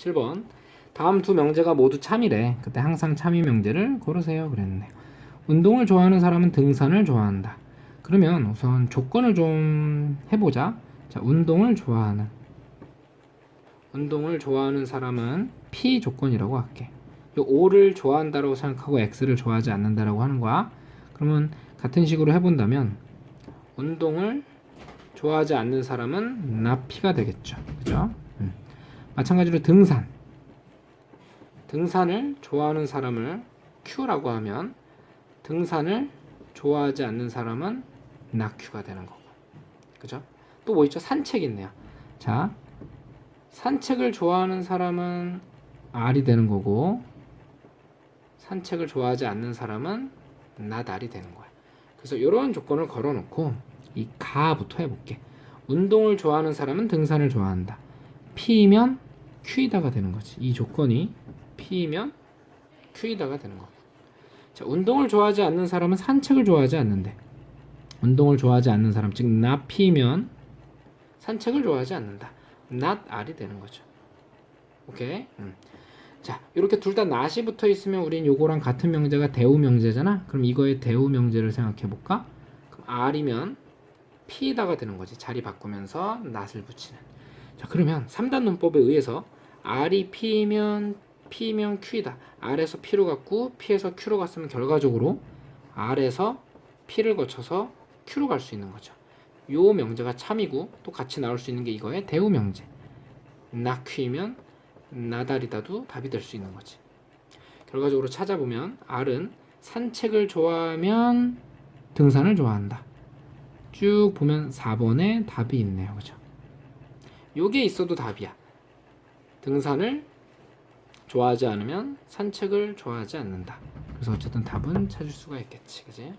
7번. 다음 두 명제가 모두 참이래. 그때 항상 참이 명제를 고르세요. 그랬네요. 운동을 좋아하는 사람은 등산을 좋아한다. 그러면 우선 조건을 좀 해보자. 자, 운동을 좋아하는. 운동을 좋아하는 사람은 P 조건이라고 할게. 요 O를 좋아한다라고 생각하고 X를 좋아하지 않는다라고 하는 거야. 그러면 같은 식으로 해본다면 운동을 좋아하지 않는 사람은 나 P가 되겠죠. 그죠? 음. 마찬가지로 등산. 등산을 좋아하는 사람을 Q라고 하면 등산을 좋아하지 않는 사람은 나 Q가 되는 거고. 그죠? 또 뭐 있죠? 산책 있네요. 자, 산책을 좋아하는 사람은 R이 되는 거고 산책을 좋아하지 않는 사람은 나달이 되는 거야. 그래서 이런 조건을 걸어놓고 이 가부터 해볼게. 운동을 좋아하는 사람은 등산을 좋아한다. P이면 Q이다가 되는 거지. 이 조건이 P이면 Q이다가 되는 거고. 자, 운동을 좋아하지 않는 사람은 산책을 좋아하지 않는데. 운동을 좋아하지 않는 사람, 즉 not P면 산책을 좋아하지 않는다. not R이 되는 거죠. 오케이. 음. 자, 이렇게 둘 다 not이 붙어 있으면 우린 요거랑 같은 명제가 대우 명제잖아. 그럼 이거의 대우 명제를 생각해 볼까? 그럼 R이면 P에다가 되는 거지. 자리 바꾸면서 not을 붙이는. 자, 그러면 3단 논법에 의해서 R이 P면 P면 Q이다. R에서 P로 갔고 P에서 Q로 갔으면 결과적으로 R에서 P를 거쳐서 Q로 갈 수 있는 거죠. 요 명제가 참이고 또 같이 나올 수 있는 게 이거의 대우 명제. 나퀴면 나다리다도 답이 될 수 있는 거지. 결과적으로 찾아보면 R은 산책을 좋아하면 등산을 좋아한다. 쭉 보면 4번에 답이 있네요. 그죠? 요게 있어도 답이야. 등산을 좋아하지 않으면 산책을 좋아하지 않는다. 그래서 어쨌든 답은 찾을 수가 있겠지. 그지?